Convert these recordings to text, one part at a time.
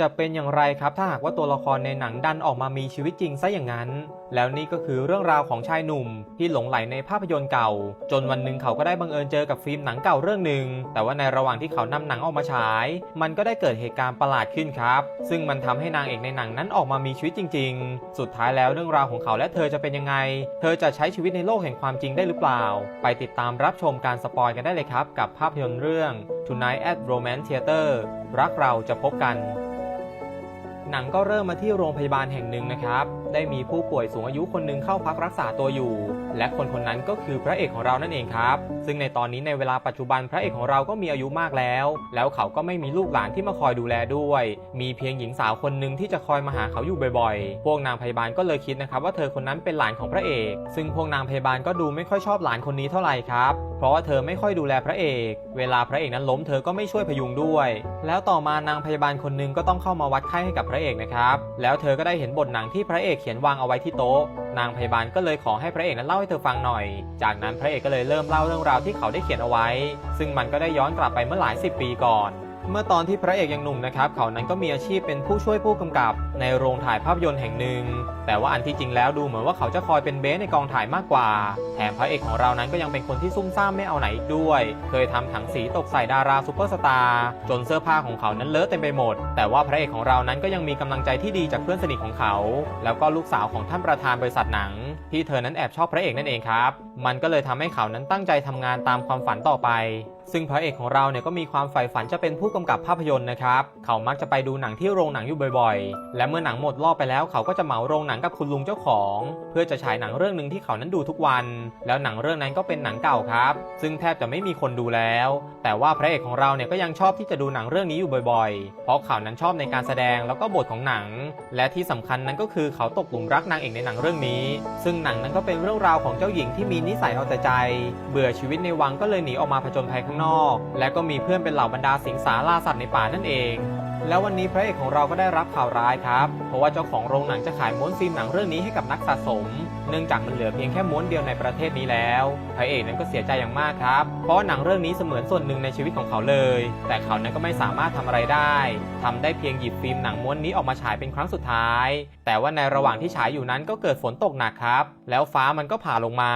จะเป็นอย่างไรครับถ้าหากว่าตัวละครในหนังดันออกมามีชีวิตจริงซะอย่างนั้น แล้วนี่ก็คือเรื่องราวของชายหนุ่ม ที่หลงไหลในภาพยนตร์เก่า จนวันหนึ่งเขาก็ได้บังเอิญเจอกับฟิล์มหนังเก่าเรื่องหนึ่งแต่ว่าในระหว่างที่เขานำหนังออกมาฉาย มันก็ได้เกิดเหตุการณ์ประหลาดขึ้นครับ ซึ่งมันทำให้นางเอกในหนังนั้นออกมามีชีวิตจริง ๆ สุดท้ายแล้วเรื่องราวของเขาและเธอจะเป็นยังไง เธอจะใช้ชีวิตในโลกแห่งความจริงได้หรือเปล่า ไปติดตามรับชมการสปอยกันได้เลยครับกับภาพยนตร์เรื่อง Tonight at Romance Theater รักเราจะพบกัน หนังก็เริ่มมาที่โรงพยาบาลแห่งหนึ่งนะครับ ได้มีผู้ป่วยสูงอายุคนหนึ่งเข้าพักรักษาตัวอยู่ และคนคนนั้นก็คือพระเอกของเรานั่นเองครับ ซึ่งในตอนนี้ในเวลาปัจจุบันพระเอกของเราก็มีอายุมากแล้ว แล้วเขาก็ไม่มีลูกหลานที่มาคอยดูแลด้วย มีเพียงหญิงสาวคนหนึ่งที่จะคอยมาหาเขาอยู่บ่อยๆ พวกนางพยาบาลก็เลยคิดนะครับว่าเธอคนนั้นเป็นหลานของพระเอก ซึ่งพวกนางพยาบาลก็ดูไม่ค่อยชอบหลานคนนี้เท่าไหร่ครับ เพราะว่าเธอไม่ค่อยดูแลพระเอก เวลาพระเอกนั้นล้มเธอก็ไม่ช่วยพยุงด้วย แล้วต่อมานางพยาบาลคนหนึงก็ต้องเข้ามาวัดไข้ให้กับพระเอกนะครับ แล้วเธอก็ได้เห็นบทหนังที่พระเอกเขียนวางเอาไว้ที่โต๊ะ นางพยาบาลก็เลยขอให้พระเอกนั้นเล่าให้เธอฟังหน่อย จากนั้นพระเอกก็เลยเริ่มเล่าเรื่องราวที่เขาได้เขียนเอาไว้ ซึ่งมันก็ได้ย้อนกลับไปเมื่อหลายสิบปีก่อน เมื่อตอนที่พระเอกยังหนุ่มนะครับ เขานั้นก็มีอาชีพเป็นผู้ช่วยผู้กำกับในโรงถ่ายภาพยนตร์แห่งหนึ่ง แต่ว่าอันที่จริงแล้วดูเหมือนว่าเขาจะคอยเป็นเบสในกองถ่ายมากกว่า แถมพระเอกของเรานั้นก็ยังเป็นคนที่ซุ่มซ่ามไม่เอาไหนอีกด้วย เคยทำถังสีตกใส่ดาราซูเปอร์สตาร์จนเสื้อผ้าของเขานั้นเลอะเต็มไปหมด แต่ว่าพระเอกของเรานั้นก็ยังมีกำลังใจที่ดีจากเพื่อนสนิทของเขา แล้วก็ลูกสาวของท่านประธานบริษัทหนัง ที่เธอนั้นแอบชอบพระเอกนั่นเองครับ มันก็เลยทำให้เขานั้นตั้งใจทำงานตามความฝันต่อไปซึ่งพระเอกของเราเนี่ยก็มีความใฝ่ฝันจะเป็นผู้กำกับภาพยนตร์นะครับเขามักจะไปดูหนังที่โรงหนังอยู่บ่อยๆ และเมื่อหนังหมดรอบไปแล้วเขาก็จะเหมาโรงหนังกับคุณลุงเจ้าของ เพื่อจะฉายหนังเรื่องหนึ่งที่เขานั้นดูทุกวัน แล้วหนังเรื่องนั้นก็เป็นหนังเก่าครับ ซึ่งแทบจะไม่มีคนดูแล้ว แต่ว่าพระเอกของเราเนี่ยก็ยังชอบที่จะดูหนังเรื่องนี้อยู่บ่อยๆ เพราะเขานั้นชอบในการแสดงแล้วก็บทของหนัง และที่สำคัญนั้นก็คือเขาตกหลุมรักนางเอกในหนังเรื่องนี้ ซึ่งหนังนั้นก็เป็นเรื่องราวของเจ้าหญิงที่มีนิสัยเอาแต่ใจ เบื่อชีวิตในวังก็เลยหนีออกมาผจญภัยข้างนอก และก็มีเพื่อนเป็นเหล่าบรรดาสิงสาราสัตว์ในป่านั่นเอง แล้ววันนี้พระเอกของเราก็ได้รับข่าวร้ายครับ เพราะว่าเจ้าของโรงหนังจะขายม้วนฟิล์มหนังเรื่องนี้ให้กับนักสะสม เนื่องจากมันเหลือเพียงแค่ม้วนเดียวในประเทศนี้แล้ว พระเอกนั้นก็เสียใจอย่างมากครับ เพราะหนังเรื่องนี้เสมือนส่วนหนึ่งในชีวิตของเขาเลย แต่เขานั้นก็ไม่สามารถทำอะไรได้ทำได้เพียงหยิบฟิล์มหนังม้วนนี้ออกมาฉายเป็นครั้งสุดท้าย แต่ว่าในระหว่างที่ฉายอยู่นั้นก็เกิดฝนตกหนักครับ แล้วฟ้ามันก็ผ่าลงมา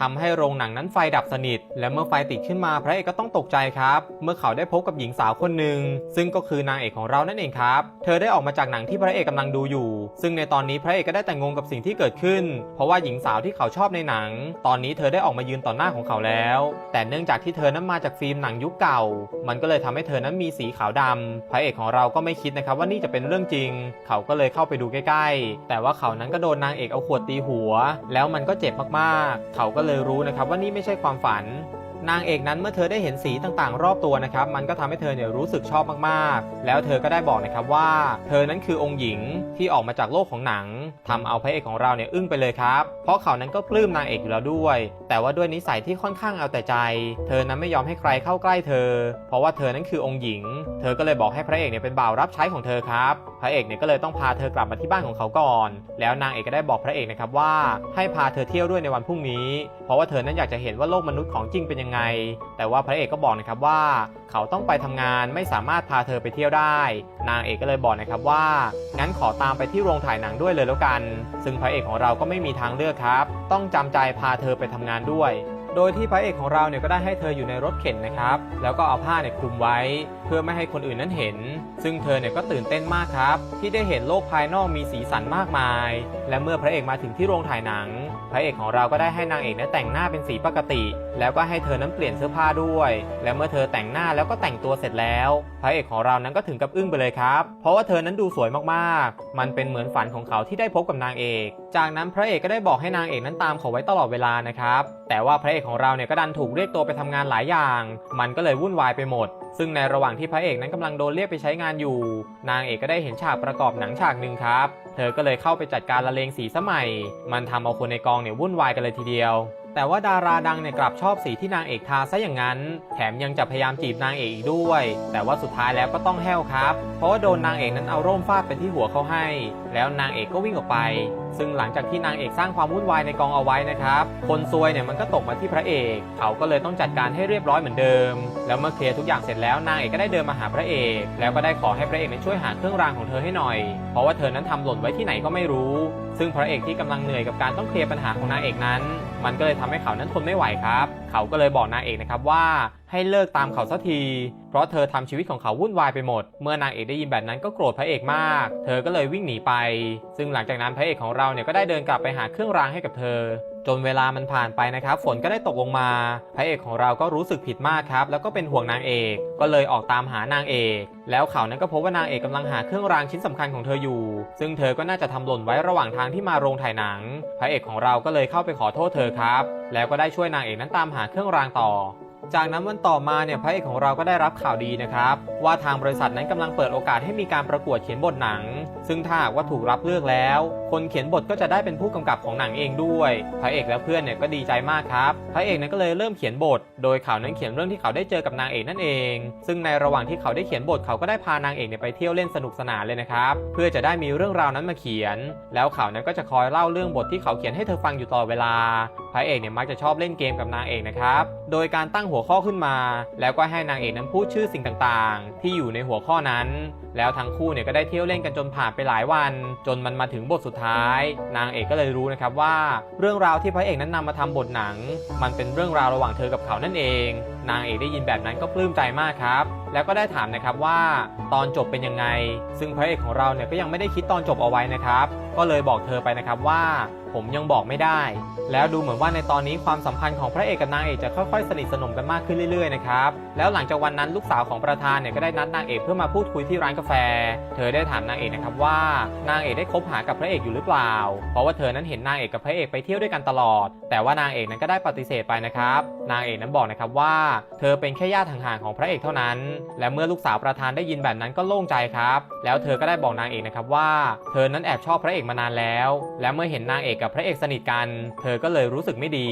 ทำให้โรงหนังนั้นไฟดับสนิท และเมื่อไฟติดขึ้นมาพระเอกก็ต้องตกใจครับ เมื่อเขาได้พบกับหญิงสาวคนหนึ่งซึ่งก็คือนางเอกของเรานั่นเองครับ เธอได้ออกมาจากหนังที่พระเอกกำลังดูอยู่ ซึ่งในตอนนี้พระเอกก็ได้แต่งงกับสิ่งที่เกิดขึ้น เพราะว่าหญิงสาวที่เขาชอบในหนัง ตอนนี้เธอได้ออกมายืนต่อหน้าของเขาแล้ว แต่เนื่องจากที่เธอนั้นมาจากฟิล์มหนังยุคเก่า มันก็เลยทำให้เธอนั้นมีสีขาวดำพระเอกของเราก็ไม่คิดนะครับว่านี่จะเป็นเรื่องจริง เขาก็เลยเข้าไปดูใกล้ๆ แต่ว่าเขานั้นก็โดนนางเอกเอาขวดตีหัว แล้วมันก็เจ็บมากๆ เขาก็เลยรู้นะครับว่านี่ไม่ใช่ความฝัน นางเอกนั้นเมื่อเธอได้เห็นสีต่างๆ รอบตัวนะครับ มันก็ทำให้เธอเนี่ยรู้สึกชอบมากๆ แล้วเธอก็ได้บอกนะครับว่า เธอนั้นคือองค์หญิงที่ออกมาจากโลกของหนังทำเอาพระเอกของเราเนี่ยอึ้งไปเลยครับ เพราะเขานั้นก็ปลื้มนางเอกอยู่แล้วด้วย แต่ว่าด้วยนิสัยที่ค่อนข้างเอาแต่ใจ เธอนั้นไม่ยอมให้ใครเข้าใกล้เธอ เพราะว่าเธอนั้นคือองค์หญิง เธอก็เลยบอกให้พระเอกเนี่ยเป็นบ่าวรับใช้ของเธอครับ พระเอกเนี่ยก็เลยต้องพาเธอกลับมาที่บ้านของเขาก่อน แล้วนางเอกก็ได้บอกพระเอกนะครับว่า ให้พาเธอเที่ยวด้วยในวันพรุ่งนี้ เพราะว่าเธอนั้นอยากจะเห็นว่าโลกมนุษย์ของจริงเป็นยังไงแต่ว่าพระเอกก็บอกนะครับว่า เขาต้องไปทำงานไม่สามารถพาเธอไปเที่ยวได้ นางเอกก็เลยบอกนะครับว่า งั้นขอตามไปที่โรงถ่ายหนังด้วยเลยแล้วกัน ซึ่งพระเอกของเราก็ไม่มีทางเลือกครับ ต้องจำใจพาเธอไปทำงานด้วยโดยที่พระเอกของเราเนี่ยก็ได้ให้เธออยู่ในรถเข็นนะครับ แล้วก็เอาผ้าเนี่ยคลุมไว้ เพื่อไม่ให้คนอื่นนั้นเห็น ซึ่งเธอเนี่ยก็ตื่นเต้นมากครับ ที่ได้เห็นโลกภายนอกมีสีสันมากมาย และเมื่อพระเอกมาถึงที่โรงถ่ายหนัง พระเอกของเราก็ได้ให้นางเอกนี่ยแต่งหน้าเป็นสีปกติ แล้วก็ให้เธอนั้นเปลี่ยนเสื้อผ้าด้วย และเมื่อเธอแต่งหน้าแล้วก็แต่งตัวเสร็จแล้ว พระเอกของเรานั้นก็ถึงกับอึ้งไปเลยครับ เพราะว่าเธอนั้นดูสวยมากๆ มันเป็นเหมือนฝันของเขาที่ได้พบกับนางเอก จากนั้นพระเอกก็ได้บอกให้นางเอกนั้นตามเขาไว้ตลอดเวลานะครับ แต่ว่าพระเอกของเราเนี่ยก็ดันถูกเรียกตัวไปทำงานหลายอย่าง มันก็เลยวุ่นวายไปหมด ซึ่งในระหว่างที่พระเอกนั้นกำลังโดนเรียกไปใช้งานอยู่ นางเอกก็ได้เห็นฉากประกอบหนังฉากหนึ่งครับ เธอก็เลยเข้าไปจัดการละเลงสีสมัย มันทำเอาคนในกองเนี่ยวุ่นวายกันเลยทีเดียวแแต่ว่าดาราดังเนี่ยกลับชอบสีที่นางเอกทาซะอย่างนั้น แถมยังจะพยายามจีบนางเอกอีกด้วย แต่ว่าสุดท้ายแล้วก็ต้องแห้วครับ เพราะว่าโดนนางเอกนั้นเอาร่มฟาดไปที่หัวเขาให้ แล้วนางเอกก็วิ่งออกไปซึ่งหลังจากที่นางเอกสร้างความวุ่นวายในกองเอาไว้นะครับ คนซวยเนี่ยมันก็ตกมาที่พระเอก เขาก็เลยต้องจัดการให้เรียบร้อยเหมือนเดิม แล้วเมื่อเคลียร์ทุกอย่างเสร็จแล้วนางเอกก็ได้เดินมาหาพระเอก แล้วก็ได้ขอให้พระเอกนั้นช่วยหาเครื่องรางของเธอให้หน่อย เพราะว่าเธอนั้นทำหล่นไว้ที่ไหนก็ไม่รู้ ซึ่งพระเอกที่กำลังเหนื่อยกับการต้องเคลียร์ปัญหาของนางเอกนั้น มันก็เลยทำให้เขานั้นทนไม่ไหวครับ เขาก็เลยบอกนางเอกนะครับว่าให้เลิกตามเขาสักที เพราะเธอทำชีวิตของเขาวุ่นวายไปหมด เมื่อนางเอกได้ยินแบบนั้นก็โกรธพระเอกมาก เธอก็เลยวิ่งหนีไป ซึ่งหลังจากนั้นพระเอกของเราเนี่ยก็ได้เดินกลับไปหาเครื่องรางให้กับเธอ จนเวลามันผ่านไปนะครับ ฝนก็ได้ตกลงมา พระเอกของเราก็รู้สึกผิดมากครับ แล้วก็เป็นห่วงนางเอก ก็เลยออกตามหานางเอก แล้วเขานั้นก็พบว่านางเอกกำลังหาเครื่องรางชิ้นสำคัญของเธออยู่ ซึ่งเธอก็น่าจะทำหล่นไว้ระหว่างทางที่มาโรงถ่ายหนัง พระเอกของเราก็เลยเข้าไปขอโทษเธอครับ แล้วก็ได้ช่วยนางเอกนั้นตามหาเครื่องรางต่อ จากนั้นวันต่อมาเนี่ยพระเอกของเราก็ได้รับข่าวดีนะครับ ว่าทางบริษัทนั้นกำลังเปิดโอกาสให้มีการประกวดเขียนบทหนัง ซึ่งถ้าว่าถูกรับเลือกแล้ว คนเขียนบทก็จะได้เป็นผู้กำกับของหนังเองด้วย พระเอกและเพื่อนเนี่ยก็ดีใจมากครับ พระเอกนั้นก็เลยเริ่มเขียนบท โดยเขานั้นเขียนเรื่องที่เขาได้เจอกับนางเอกนั่นเอง ซึ่งในระหว่างที่เขาได้เขียนบทเขาก็ได้พานางเอกเนี่ยไปเที่ยวเล่นสนุกสนานเลยนะครับ เพื่อจะได้มีเรื่องราวนั้นมาเขียน แล้วเขานั้นก็จะคอยเล่าเรื่องบทที่เขาเขียนให้เธอฟังอยู่ตลอดเวลา พระเอกเนี่ยมักจะชอบเล่นเกมกับนางเอกนะครับ โดยการตั้งหัวข้อขึ้นมา แล้วก็ให้นางเอกนั้นพูดชื่อสิ่งต่างๆ ที่อยู่ในหัวข้อนั้น แล้วทั้งคู่เนี่ยก็ได้เที่ยวเล่นกันจนผ่านไปหลายวัน จนมันมาถึงบทสุดท้าย นางเอกก็เลยรู้นะครับว่า เรื่องราวที่พระเอกนั้นนำมาทำบทหนัง มันเป็นเรื่องราวระหว่างเธอกับเขานั่นเอง นางเอกได้ยินแบบนั้นก็ปลื้มใจมากครับ แล้วก็ได้ถามนะครับว่าตอนจบเป็นยังไง ซึ่งพระเอกของเราเนี่ยก็ยังไม่ได้คิดตอนจบเอาไว้นะครับ ก็เลยบอกเธอไปนะครับว่า ผมยังบอกไม่ได้ แล้วดูเหมือนว่าในตอนนี้ความสัมพันธ์ของพระเอกกับนางเอกจะค่อยๆ สนิทสนมกันมากขึ้นเรื่อยๆนะครับแล้วหลังจากวันนั้นลูกสาวของประธานเนี่ยก็ได้นัดนางเอกเพื่อมาพูดคุยที่ร้านกาแฟ เธอได้ถามนางเอกนะครับว่านางเอกได้คบหากับพระเอกอยู่หรือเปล่า เพราะว่าเธอนั้นเห็นนางเอกกับพระเอกไปเที่ยวด้วยกันตลอด แต่ว่านางเอกนั้นก็ได้ปฏิเสธไปนะครับ นางเอกนั้นบอกนะครับว่า เธอเป็นแค่ญาติห่างๆของพระเอกเท่านั้น และเมื่อลูกสาวประธานได้ยินแบบนั้นก็โล่งใจครับ แล้วเธอก็ได้บอกนางเอกนะครับว่า เธอนั้นแอบชอบพระเอกมานานแล้ว และเมื่อเห็นนางเอกกับพระเอกสนิทกัน เธอก็เลยรู้สึกไม่ดี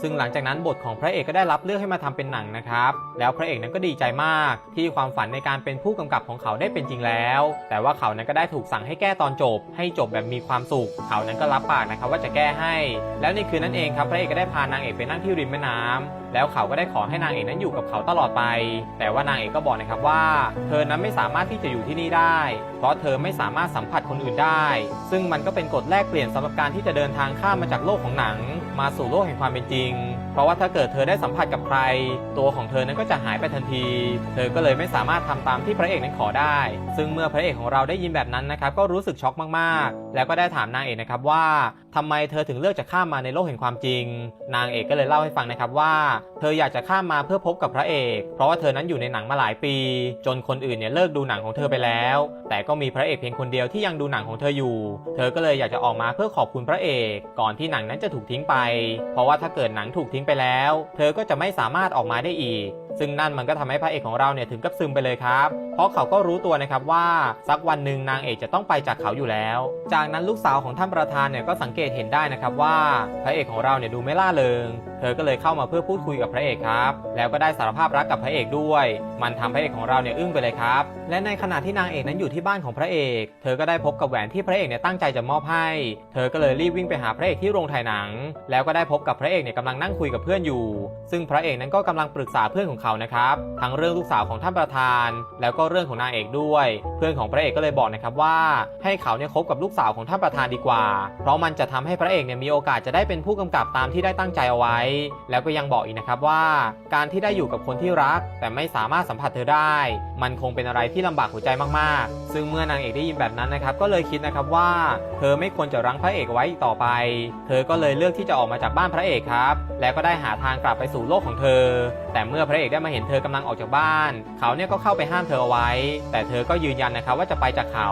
ซึ่งหลังจากนั้นบทของพระเอกก็ได้รับเลือกให้มาทำเป็นหนังนะครับ แล้วพระเอกนั้นก็ดีใจมาก ที่ความฝันในการเป็นผู้กำกับของเขาได้เป็นจริงแล้ว แต่ว่าเขานั้นก็ได้ถูกสั่งให้แก้ตอนจบ ให้จบแบบมีความสุข เขานั้นก็รับปากนะครับว่าจะแก้ให้ แล้วในคืนนั้นเองครับพระเอกก็ได้พานางเอกไปนั่งที่ริมแม่น้ำแล้วเขาก็ได้ขอให้นางเอกนั้นอยู่กับเขาตลอดไป แต่ว่านางเอกก็บอกนะครับว่า เธอนั้นไม่สามารถที่จะอยู่ที่นี่ได้ เพราะเธอไม่สามารถสัมผัสคนอื่นได้ ซึ่งมันก็เป็นกฎแลกเปลี่ยนสำหรับการที่จะเดินทางข้ามมาจากโลกของหนัง มาสู่โลกแห่งความเป็นจริง เพราะว่าถ้าเกิดเธอได้สัมผัสกับใคร ตัวของเธอนั้นก็จะหายไปทันที เธอก็เลยไม่สามารถทำตามที่พระเอกนั้นขอได้ ซึ่งเมื่อพระเอกของเราได้ยินแบบนั้นนะครับก็รู้สึกช็อกมากๆ แล้วก็ได้ถามนางเอกนะครับว่า ทำไมเธอถึงเลือกจะข้ามมาในโลกแห่งความจริง นางเอกก็เลยเล่าให้ฟังนะครับว่า เธออยากจะข้ามมาเพื่อพบกับพระเอก เพราะว่าเธอนั้นอยู่ในหนังมาหลายปี จนคนอื่นเนี่ยเลิกดูหนังของเธอไปแล้ว แต่ก็มีพระเอกเพียงคนเดียวที่ยังดูหนังของเธออยู่ เธอก็เลยอยากจะออกมาเพื่อขอบคุณพระเอก ก่อนที่หนังนั้นจะถูกทิ้งไป เพราะว่าถ้าเกิดหนังถูกทิ้งไปแล้ว เธอก็จะไม่สามารถออกมาได้อีก ซึ่งนั่นมันก็ทำให้พระเอกของเราเนี่ยถึงกับซึมไปเลยครับ เพราะเขาก็รู้ตัวนะครับว่าสักวันหนึ่งนางเอกจะต้องไปจากเขาอยู่แล้ว จากนั้นลูกสาวของท่านประธานเนี่ยก็สังเกตเห็นได้นะครับว่าพระเอกของเราเนี่ยดูไม่ล่าเริง เธอก็เลยเข้ามาเพื่อพูดคุยกับพระเอกครับ แล้วก็ได้สารภาพรักกับพระเอกด้วย มันทำพระเอกของเราเนี่ยอึ้งไปเลยครับ และในขณะที่นางเอกนั้นอยู่ที่บ้านของพระเอก เธอก็ได้พบกับแหวนที่พระเอกเนี่ยตั้งใจจะมอบให้ เธอก็เลยรีบวิ่งไปหาพระเอกที่โรงถ่ายหนัง แล้วก็ได้พบกับพระเอกเนี่ยกำลังนั่งคุยกับเพื่อนอยู่ ซึ่งพระเอกนั้นก็กำลังปรึกษาเพื่อนของเขานะครับ ทั้งเรื่องลูกสาวของท่านประธาน แล้วก็เรื่องของนางเอกด้วย เพื่อนของพระเอกก็เลยบอกนะครับว่า ให้เขาเนี่ยคบกับลูกสาวของท่านประธานดีกว่า เพราะมันจะทำให้พระเอกเนี่ยมีโอกาสจะได้เป็นผู้กำกับตามที่ได้ตั้งใจเอาไว้ แล้วก็ยังบอกอีกนะครับว่า การที่ได้อยู่กับคนที่รัก แต่ไม่สามารถสัมผัสเธอได้ มันคงเป็นอะไรที่ลำบากหัวใจมากๆ ซึ่งเมื่อนางเอกได้ยินแบบนั้นนะครับก็เลยคิดนะครับว่า เธอไม่ควรจะรั้งพระเอกไว้อีกต่อไป เธอก็เลยเลือกที่จะออกมาจากบ้านพระเอกครับ แล้วก็ได้หาทางกลับไปสู่โลกของเธอ แต่เมื่อพระเอกได้มาเห็นเธอกำลังออกจากบ้าน เขาเนี่ยก็เข้าไปห้ามเธอเอาไว้ แต่เธอก็ยืนยันนะครับว่าจะไปจากเขา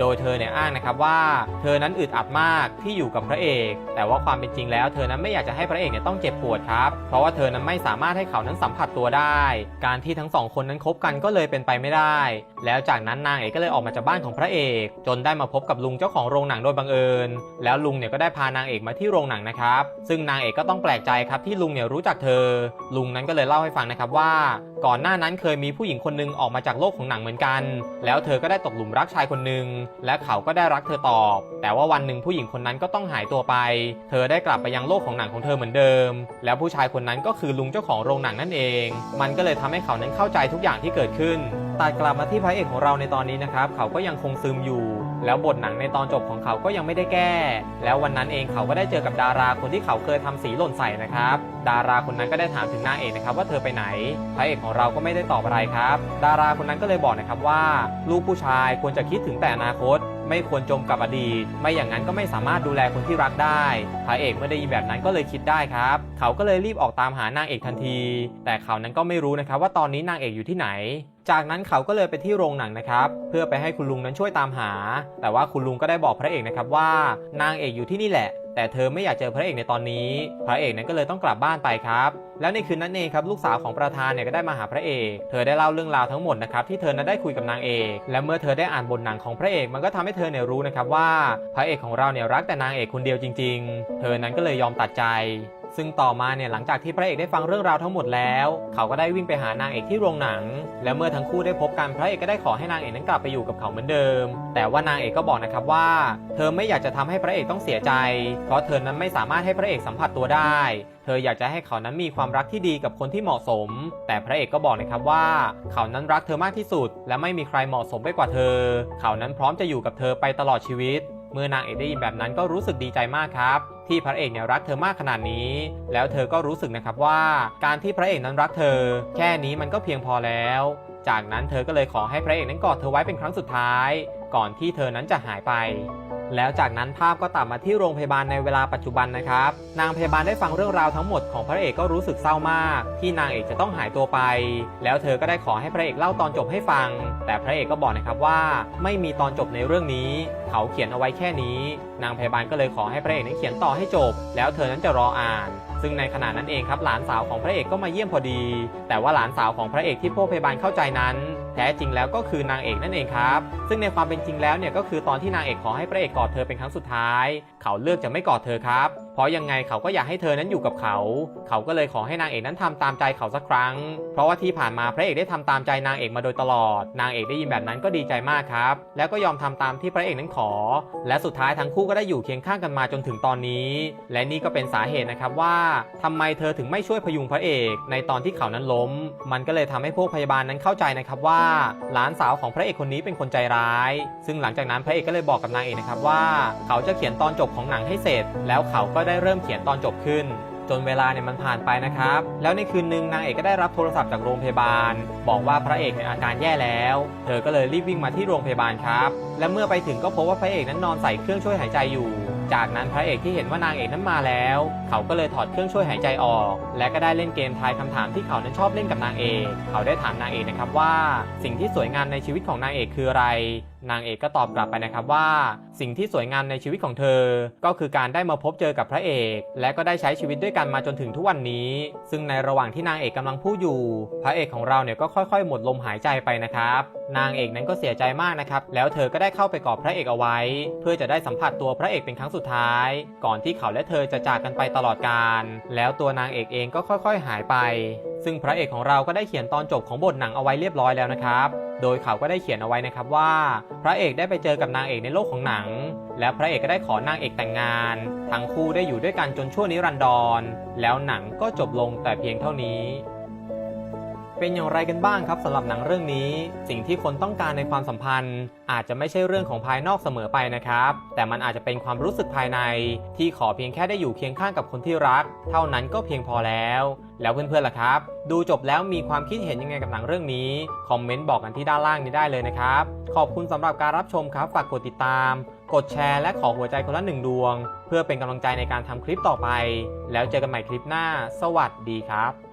โดยเธอเนี่ยอ้างนะครับว่า เธอนั้นอึดอัดมากที่อยู่กับพระเอก แต่ว่าความเป็นจริงแล้ว เธอนั้นไม่อยากจะให้พระเอกเนี่ยต้องเจ็บปวดครับ เพราะว่าเธอนั้นไม่สามารถให้เขานั้นสัมผัสตัวได้ การที่ทั้งสองคนนั้นคบกันก็เลยเป็นไปไม่ได้ แล้วจากนั้นนางเอกก็เลยออกมาจากบ้านของพระเอก จนได้มาพบกับลุงเจ้าของโรงหนังโดยบังเอิญ แล้วลุงเนี่ยก็ได้พานางเอกมาที่โรงหนังนะครับ ซึ่งนางเอกก็ต้องแปลกใจครับที่ลุงเนี่ยรู้จักเธอ ลุงนั้นก็เลยเล่าให้ฟังนะครับว่าก่อนหน้านั้นเคยมีผู้หญิงคนหนึงออกมาจากโลกของหนังเหมือนกัน แล้วเธอก็ได้ตกหลุมรักชายคนหนึ่งและเขาก็ได้รักเธอตอบ แต่ว่าวันหนึ่งผู้หญิงคนนั้นก็ต้องหายตัวไป เธอได้กลับไปยังโลกของหนังของเธอเหมือนเดิม แล้วผู้ชายคนนั้นก็คือลุงเจ้าของโรงหนังนั่นเอง มันก็เลยทำให้เขานั้นเข้าใจทุกอย่างที่เกิดขึ้นตัดกลับมาที่พระเอกของเราในตอนนี้นะครับ เขาก็ยังคงซึมอยู่ แล้วบทหนังในตอนจบของเขาก็ยังไม่ได้แก้ แล้ววันนั้นเองเขาก็ได้เจอกับดาราคนที่เขาเคยทำสีหล่นใส่นะครับ ดาราคนนั้นก็ได้ถามถึงนางเอกนะครับว่าเธอไปไหนพระเอกของเราก็ไม่ได้ตอบอะไรครับ ดาราคนนั้นก็เลยบอกนะครับว่า ลูกผู้ชายควรจะคิดถึงแต่อนาคตไม่ควรจมกับอดีต ไม่อย่างนั้นก็ไม่สามารถดูแลคนที่รักได้ พระเอกเมื่อได้ยินแบบนั้นก็เลยคิดได้ครับ เขาก็เลยรีบออกตามหานางเอกทันที แต่เขานั้นก็ไม่รู้นะครับว่าตอนนี้นางเอกอยู่ที่ไหน จากนั้นเขาก็เลยไปที่โรงหนังนะครับ เพื่อไปให้คุณลุงนั้นช่วยตามหา แต่ว่าคุณลุงก็ได้บอกพระเอกนะครับว่านางเอกอยู่ที่นี่แหละ แต่เธอไม่อยากเจอพระเอกในตอนนี้ พระเอกนั้นก็เลยต้องกลับบ้านไปครับ แล้วในคืนนั้นเองครับลูกสาวของประธานเนี่ยก็ได้มาหาพระเอก เธอได้เล่าเรื่องราวทั้งหมดนะครับที่เธอนั้นได้คุยกับนางเอก และเมื่อเธอได้อ่านบทหนังของพระเอกมันก็ทำให้เธอเนี่ยรู้นะครับว่า พระเอกของเราเนี่ยรักแต่นางเอกคนเดียวจริง ๆ เธอนั้นก็เลยยอมตัดใจ ซึ่งต่อมาเนี่ยหลังจากที่พระเอกได้ฟังเรื่องราวทั้งหมดแล้ว เขาก็ได้วิ่งไปหานางเอกที่โรงหนัง และเมื่อทั้งคู่ได้พบกันพระเอกก็ได้ขอให้นางเอกนั้นกลับไปอยู่กับเขาเหมือนเดิม แต่ว่านางเอกก็บอกนะครับว่า เธอไม่อยากจะทำให้พระเอกต้องเสียใจ เพราะเธอนั้นไม่สามารถให้พระเอกสัมผัสตัวได้ เธออยากจะให้เขานั้นมีความรักที่ดีกับคนที่เหมาะสม แต่พระเอกก็บอกนะครับว่า เขานั้นรักเธอมากที่สุด และไม่มีใครเหมาะสมไปกว่าเธอ เขานั้นพร้อมจะอยู่กับเธอไปตลอดชีวิต เมื่อนางเอกได้ยินแบบนั้นก็รู้สึกดีใจมากครับ ที่พระเอกเนี่ยรักเธอมากขนาดนี้ แล้วเธอก็รู้สึกนะครับว่า การที่พระเอกนั้นรักเธอ แค่นี้มันก็เพียงพอแล้ว จากนั้นเธอก็เลยขอให้พระเอกนั้นกอดเธอไว้เป็นครั้งสุดท้าย ก่อนที่เธอนั้นจะหายไป แล้วจากนั้นภาพก็ตัดมาที่โรงพยาบาลในเวลาปัจจุบันนะครับ นางพยาบาลได้ฟังเรื่องราวทั้งหมดของพระเอกก็รู้สึกเศร้ามาก ที่นางเอกจะต้องหายตัวไป แล้วเธอก็ได้ขอให้พระเอกเล่าตอนจบให้ฟัง แต่พระเอกก็บอกนะครับว่า ไม่มีตอนจบในเรื่องนี้ เขาเขียนเอาไว้แค่นี้ นางพยาบาลก็เลยขอให้พระเอกนั้นเขียนต่อให้จบ แล้วเธอนั้นจะรออ่านซึ่งในขณะนั้นเองครับหลานสาวของพระเอกก็มาเยี่ยมพอดี แต่ว่าหลานสาวของพระเอกที่พวกพยาบาลเข้าใจนั้น แท้จริงแล้วก็คือนางเอกนั่นเองครับ ซึ่งในความเป็นจริงแล้วเนี่ยก็คือตอนที่นางเอกขอให้พระเอกกอดเธอเป็นครั้งสุดท้าย เขาเลือกจะไม่กอดเธอครับ เพราะยังไงเขาก็อยากให้เธอนั้นอยู่กับเขา เขาก็เลยขอให้นางเอกนั้นทำตามใจเขาสักครั้ง เพราะว่าที่ผ่านมาพระเอกได้ทำตามใจนางเอกมาโดยตลอด นางเอกได้ยินแบบนั้นก็ดีใจมากครับ แล้วก็ยอมทำตามที่พระเอกนั้นขอ และสุดท้ายทั้งคู่ก็ได้อยู่เคียงข้างกันมาจนถึงตอนนี้ และนี่ก็เป็นสาเหตุนะครับว่าทำไมเธอถึงไม่ช่วยพยุงพระเอก ในตอนที่เขานั้นล้ม มันก็เลยทำให้พวกพยาบาลนั้นเข้าใจนะครับว่า หลานสาวของพระเอกคนนี้เป็นคนใจร้าย ซึ่งหลังจากนั้นพระเอกก็เลยบอกกับนางเอกนะครับว่า เขาจะเขียนตอนจบของหนังให้เสร็จ แล้วเขาก็ได้เริ่มเขียนตอนจบขึ้น จนเวลาเนี่ยมันผ่านไปนะครับ แล้วในคืนหนึ่งนางเอกก็ได้รับโทรศัพท์จากโรงพยาบาล บอกว่าพระเอกเนี่ยอาการแย่แล้ว เธอก็เลยรีบวิ่งมาที่โรงพยาบาลครับ และเมื่อไปถึงก็พบว่าพระเอกนั้นนอนใส่เครื่องช่วยหายใจอยู่จากนั้นพระเอกที่เห็นว่านางเอกนั้นมาแล้ว เขาก็เลยถอดเครื่องช่วยหายใจออก และก็ได้เล่นเกมทายคำถามที่เขานั้นชอบเล่นกับนางเอก เขาได้ถามนางเอกนะครับว่า สิ่งที่สวยงามในชีวิตของนางเอกคืออะไร นางเอกก็ตอบกลับไปนะครับว่า สิ่งที่สวยงามในชีวิตของเธอ ก็คือการได้มาพบเจอกับพระเอก และก็ได้ใช้ชีวิตด้วยกันมาจนถึงทุกวันนี้ ซึ่งในระหว่างที่นางเอกกำลังพูดอยู่ พระเอกของเราเนี่ยก็ค่อย ๆ หมดลมหายใจไปนะครับ นางเอกนั้นก็เสียใจมากนะครับ แล้วเธอก็ได้เข้าไปกอดพระเอกเอาไว้ เพื่อจะได้สัมผัสตัวพระเอกเป็นครั้งสุดท้าย ก่อนที่เขาและเธอจะจากกันไปตลอดกาลแล้วตัวนางเอกเองก็ค่อยๆ หายไป ซึ่งพระเอกของเราก็ได้เขียนตอนจบของบทหนังเอาไว้เรียบร้อยแล้วนะครับโดยเขาก็ได้เขียนเอาไว้นะครับว่า พระเอกได้ไปเจอกับนางเอกในโลกของหนัง และพระเอกก็ได้ขอนางเอกแต่งงาน ทั้งคู่ได้อยู่ด้วยกันจนชั่วนิรันดรแล้วหนังก็จบลงแต่เพียงเท่านี้ เป็นอย่างไรกันบ้างครับสำหรับหนังเรื่องนี้ สิ่งที่คนต้องการในความสัมพันธ์ อาจจะไม่ใช่เรื่องของภายนอกเสมอไปนะครับ แต่มันอาจจะเป็นความรู้สึกภายใน ที่ขอเพียงแค่ได้อยู่เคียงข้างกับคนที่รัก เท่านั้นก็เพียงพอแล้ว แล้วเพื่อนๆล่ะครับ ดูจบแล้วมีความคิดเห็นยังไงกับหนังเรื่องนี้คอมเมนต์บอกกันที่ด้านล่างนี้ได้เลยนะครับขอบคุณสำหรับการรับชมครับฝากกดติดตาม กดแชร์และขอหัวใจคนละหนึ่งดวง เพื่อเป็นกำลังใจในการทำคลิปต่อไป แล้วเจอกันใหม่คลิปหน้า สวัสดีครับ